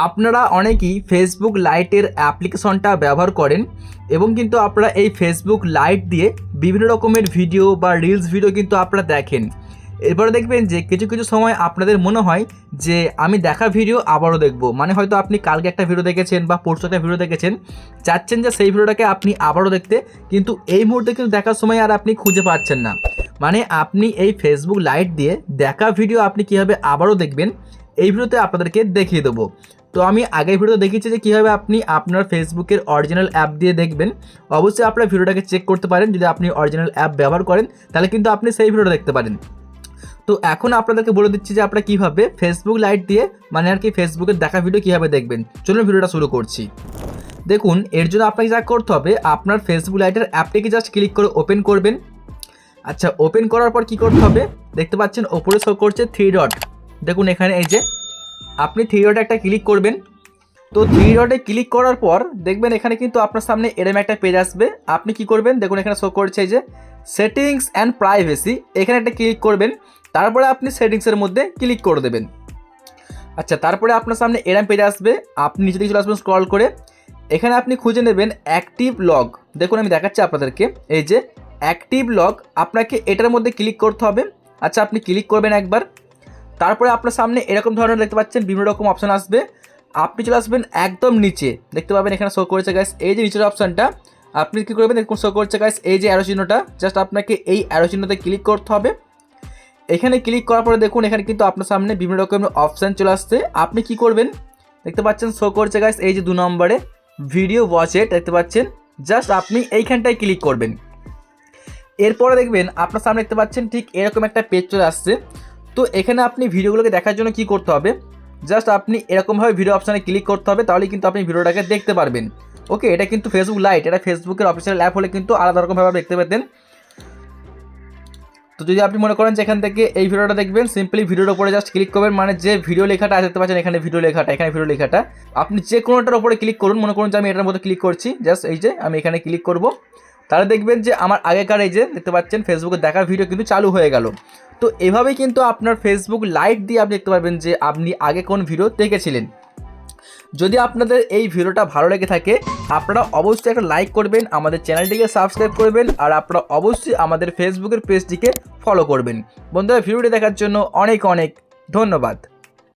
আপনারা অনেকেই ফেসবুক লাইটের অ্যাপ্লিকেশনটা ব্যবহার করেন এবং কিন্তু আপনারা এই ফেসবুক লাইট দিয়ে বিভিন্ন রকমের ভিডিও বা রিলস ভিডিও কিন্তু আপনারা দেখেন। এরপরে দেখবেন যে কিছু কিছু সময় আপনাদের মনে হয় যে আমি দেখা ভিডিও আবারও দেখব। মানে হয়তো আপনি কালকে একটা ভিডিও দেখেছেন বা পরশু একটা ভিডিও দেখেছেন, চাচ্ছেন যে সেই ভিডিওটাকে আপনি আবারও দেখতে, কিন্তু এই মুহূর্তে কিন্তু দেখার সময় আর আপনি খুঁজে পাচ্ছেন না। মানে আপনি এই ফেসবুক লাইট দিয়ে দেখা ভিডিও আপনি কীভাবে আবারও দেখবেন, এই ভিডিওতে আপনাদেরকে দেখিয়ে দেবো। তো আমি আগের ভিডিওতে দেখিয়েছি যে কীভাবে আপনি আপনার ফেসবুকের অরিজিনাল অ্যাপ দিয়ে দেখবেন। অবশ্যই আপনার ভিডিওটাকে চেক করতে পারেন, যদি আপনি অরিজিনাল অ্যাপ ব্যবহার করেন, তাহলে কিন্তু আপনি সেই ভিডিওটা দেখতে পারেন। তো এখন আপনাদেরকে বলে দিচ্ছি যে আপনারা কীভাবে ফেসবুক লাইট দিয়ে মানে আর কি ফেসবুকের দেখা ভিডিও কীভাবে দেখবেন। চলুন ভিডিওটা শুরু করছি। দেখুন, এর জন্য আপনাকে যা করতে হবে, আপনার ফেসবুক লাইটের অ্যাপটিকে জাস্ট ক্লিক করে ওপেন করবেন। আচ্ছা ওপেন করার পর কি করতে হবে? দেখতে পাচ্ছেন, ওপরে শো করছে থ্রি ডট দেখুন এখানে এই যে আপনি থ্রি ডটে একটা ক্লিক করবেন। তো থ্রি ডটে ক্লিক করার পর দেখবেন এখানে কিন্তু আপনার সামনে এরম একটা পেজ আসবে। আপনি কি করবেন? দেখুন এখানে শো করছে যে সেটিংস অ্যান্ড প্রাইভেসি এখানে একটা ক্লিক করবেন। তারপরে আপনি সেটিংসের মধ্যে ক্লিক করে দেবেন। আচ্ছা তারপরে আপনার সামনে এরম পেজ আসবে। আপনি নিচে দিকে চলে আসবেন স্ক্রল করে। এখানে আপনি খুঁজে নেবেন অ্যাক্টিভ লগ দেখুন আমি দেখাচ্ছি আপনাদেরকে। এই যে অ্যাক্টিভ লগ আপনাকে এটার মধ্যে ক্লিক করতে হবে। আচ্ছা আপনি ক্লিক করবেন একবার। তারপরে আপনার সামনে এরকম ধরনের দেখতে পাচ্ছেন বিভিন্ন রকম অপশান আসবে। আপনি চলে আসবেন একদম নিচে। দেখতে পাবেন এখানে শো করেছে গাইস এই যে নিচের অপশানটা আপনি কী করবেন? দেখুন শো করছে গাইস এই যে অ্যারো চিহ্নটা জাস্ট আপনাকে এই অ্যারো চিহ্নতে ক্লিক করতে হবে। এখানে ক্লিক করার পরে দেখুন, এখানে কিন্তু আপনার সামনে বিভিন্ন রকমের অপশান চলে আসছে। আপনি কি করবেন? দেখতে পাচ্ছেন শো করছে গাইস এই যে দু নম্বরে ভিডিও ওয়াচেট দেখতে পাচ্ছেন। জাস্ট আপনি এইখানটায় ক্লিক করবেন। এরপরে দেখবেন, আপনার সামনে দেখতে পাচ্ছেন ঠিক এরকম একটা পেজ চলে আসছে। তো এখানে আপনি ভিডিওগুলোকে দেখার জন্য কি করতে হবে? জাস্ট আপনি এরকমভাবে ভিডিও অপশানে ক্লিক করতে হবে তাহলে কিন্তু আপনি ভিডিওটাকে দেখতে পারবেন। ওকে, এটা কিন্তু ফেসবুক লাইট এটা ফেসবুকের অফিসিয়াল অ্যাপ হলে কিন্তু আলাদা রকমভাবে দেখতে পেতেন তো যদি আপনি মনে করেন যে এখান থেকে এই ভিডিওটা দেখবেন সিম্পলি ভিডিওর উপরে জাস্ট ক্লিক করবেন মানে যে ভিডিও লেখাটা আছে, দেখতে পাচ্ছেন এখানে ভিডিও লেখাটা, এখানে ভিডিও লেখাটা। আপনি যে কোনোটার উপরে ক্লিক করুন, মনে করুন যে আমি এটার মধ্যে ক্লিক করছি, জাস্ট এই যে আমি এখানে ক্লিক করব। তাহলে দেখবেন যে আমার আগেকার এই যে দেখতে পাচ্ছেন ফেসবুকে দেখার ভিডিও কিন্তু চালু হয়ে গেল। তো এভাবেই কিন্তু আপনার ফেসবুক লাইট দিয়ে আপনি দেখতে পারবেন যে আপনি আগে কোন ভিডিও দেখেছিলেন। যদি আপনাদের এই ভিডিওটা ভালো লেগে থাকে, আপনারা অবশ্যই একটা লাইক করবেন, আমাদের চ্যানেলটিকে সাবস্ক্রাইব করবেন, আর আপনারা অবশ্যই আমাদের ফেসবুকের পেজটিকে ফলো করবেন। বন্ধুরা ভিডিওটি দেখার জন্য অনেক অনেক ধন্যবাদ।